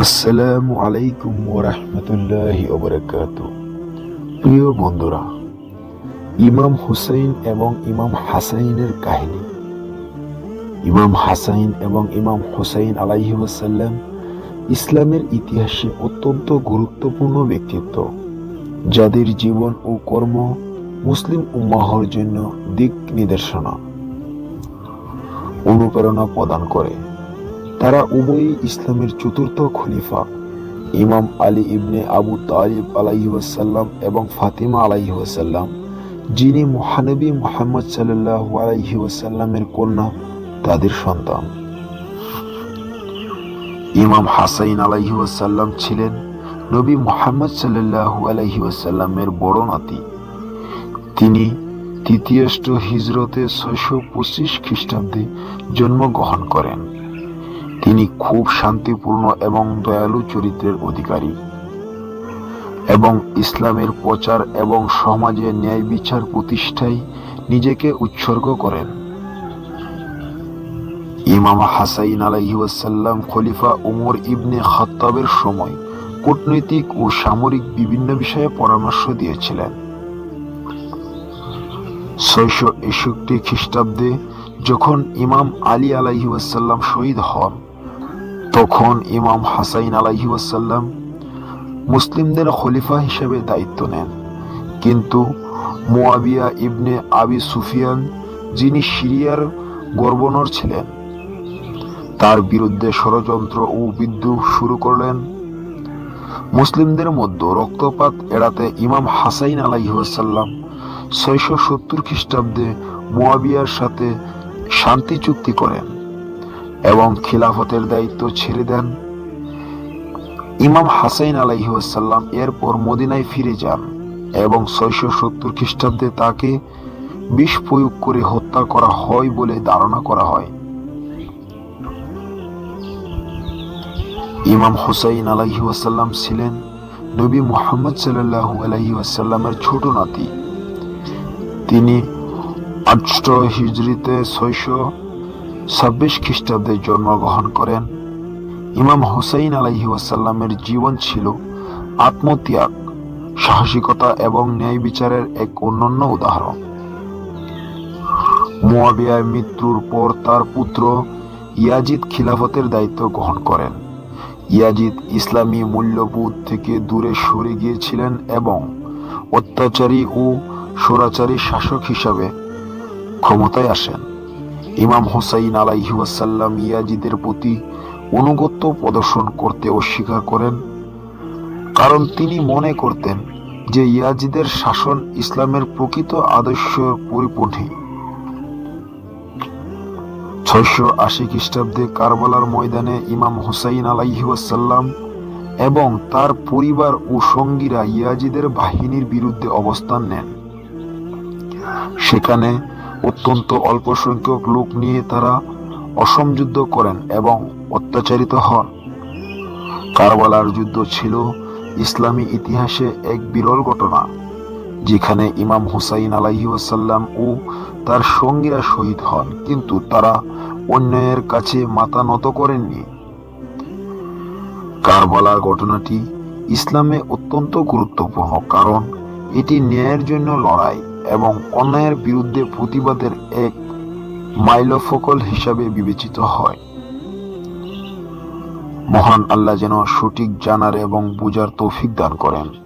আসসালামু আলাইকুম ওরহমতুল্লাহি ওবরাকাত প্রিয় বন্ধুরা, ইমাম হুসাইন এবং ইমাম হাসাইনের কাহিনী। ইমাম হাসাইন এবং ইমাম হুসাইন আলাইহি ওয়াসাল্লাম ইসলামের ইতিহাসে অত্যন্ত গুরুত্বপূর্ণ ব্যক্তিত্ব, যাদের জীবন ও কর্ম মুসলিম উম্মাহর জন্য দিক নির্দেশনা, অনুপ্রেরণা প্রদান করে। তারা উভয়ই ইসলামের চতুর্থ খলিফা। ইমাম আলী ইবনে আবু তালিব আলাইহাসাল্লাম এবং ফাতিমা আলাইহাসাল্লাম যিনি মহানবী মোহাম্মদ সাল্লাহ আলাইহাসাল্লামের কন্যা, তাদের সন্তান। ইমাম হাসাইন আলাইহাসাল্লাম ছিলেন নবী মোহাম্মদ সাল্লাহ আলাইহাসাল্লামের বড় নাতি। তিনি তৃতীয়ষ্ট হিজরতে ছয়শো পঁচিশ খ্রিস্টাব্দে জন্মগ্রহণ করেন। তিনি খুব শান্তিপূর্ণ এবং দয়ালু চরিত্রের অধিকারী। এবং ইসলামের প্রচার এবং সমাজে ন্যায় বিচার প্রতিষ্ঠায় নিজেকে উৎসর্গ করেন। ইমাম হাসাইন আলাইসাল্লাম খলিফা উমর ইবনে খত্তাবের সময় কূটনৈতিক ও সামরিক বিভিন্ন বিষয়ে পরামর্শ দিয়েছিলেন। ছয়শো একষট্টি খ্রিস্টাব্দে যখন ইমাম আলী আলাহি শহীদ হন তখন ইমাম হাসাইন আলাহি ওয়াসাল্লাম মুসলিমদের খলিফা হিসেবে দায়িত্ব নেন। কিন্তু মোয়াবিয়া ইবনে আবি সুফিয়ান, যিনি সিরিয়ার গভর্নর ছিলেন, তার বিরুদ্ধে ষড়যন্ত্র ও বিদ্রোহ শুরু করলেন। মুসলিমদের মধ্যে রক্তপাত এড়াতে ইমাম হাসাইন আলাইসাল্লাম ছয়শো সত্তর খ্রিস্টাব্দে মোয়াবিয়ার সাথে শান্তি চুক্তি করেন। এবং খিলাফতের দায়িত্ব ছেড়ে দেন। ইমাম হাসাইন আলাইসাল্লাম এরপর মদিনায় ফিরে যান এবং ছয়শো সত্তর খ্রিস্টাব্দে তাকে বিষ প্রয়োগ করে হত্যা করা হয় বলে ধারণা করা হয়। ইমাম হুসাইন আলাহি ওয়াসাল্লাম ছিলেন নবী মোহাম্মদ সাল্লাহ আলহি ওয়াসাল্লামের ছোট নাতি। তিনি আষ্ট হিজড়িতে ছয়শো ছাব্বিশ খ্রিস্টাব্দে জন্মগ্রহণ করেন। ইমাম হুসাইন আলাহি ওয়াসাল্লামের জীবন ছিল আত্মত্যাগ, সাহসিকতা এবং ন্যায় বিচারের এক অন্যান্য উদাহরণ। মোয়াবিয়ার মৃত্যুর পর তার পুত্র ইয়াজিদ খিলাফতের দায়িত্ব গ্রহণ করেন। ইয়াজিদ ইসলামী মূল্যবোধ থেকে দূরে সরে গিয়েছিলেন এবং অত্যাচারী ও স্বরাচারী শাসক হিসাবে ক্ষমতায় আসেন। ইমাম হোসাইন আলাইহি ওয়াসাল্লাম ইয়াজিদের প্রতি অনুগত্য প্রদর্শন করতে অস্বীকার করেন। কারণ তিনি মনে করতেন যে ইয়াজিদের শাসন ইসলামের প্রকৃত আদর্শ পরিপন্থী। ছয়শো আশি খ্রিস্টাব্দে কারবালার ময়দানে ইমাম হুসাইন আলাইহি ওয়াসাল্লাম এবং তার পরিবার ও সঙ্গীরা ইয়াজিদের বাহিনীর বিরুদ্ধে অবস্থান নেন। সেখানে অত্যন্ত অল্প সংখ্যক লোক নিয়ে তারা অসম যুদ্ধ করেন এবং অত্যাচারিত হন। কারবালার যুদ্ধ ছিল ইসলামী ইতিহাসে এক বিরল ঘটনা, যেখানে ইমাম হুসাইন আলাহি ওয়াসাল্লাম ও তার সঙ্গীরা শহীদ হন, কিন্তু তারা অন্যায়ের কাছে মাথা নত করেননি। কারবালার ঘটনাটি ইসলামে অত্যন্ত গুরুত্বপূর্ণ, কারণ এটি ন্যায়ের জন্য লড়াই। এবং অন্যায়ের বিরুদ্ধে প্রতিবাদের এক মাইলফকল হিসাবে বিবেচিত হয়। মহান আল্লাহ যেন সঠিক জানার এবং বুঝার তৌফিক দান করেন।